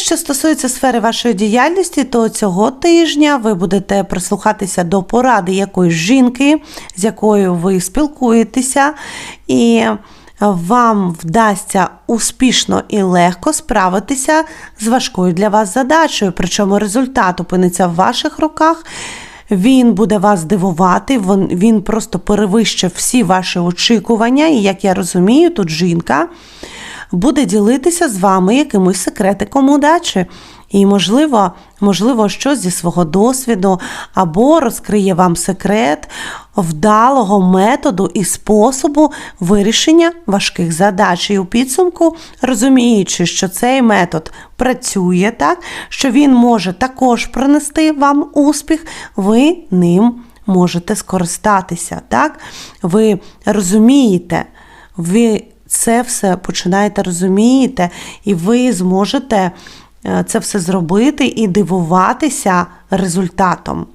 що стосується сфери вашої діяльності, то цього тижня ви будете прислухатися до поради якоїсь жінки, з якою ви спілкуєтеся, і вам вдасться успішно і легко справитися з важкою для вас задачею. Причому результат опиниться в ваших руках. Він буде вас дивувати, він, просто перевищив всі ваші очікування. І як я розумію, тут жінка буде ділитися з вами якимось секретиком удачі. І, можливо, можливо, щось зі свого досвіду, або розкриє вам секрет вдалого методу і способу вирішення важких задач. І у підсумку, розуміючи, що цей метод працює так, що він може також принести вам успіх, ви ним можете скористатися. Так? Ви розумієте, ви це все починаєте розумієте, і ви зможете е, це все зробити і дивуватися результатом.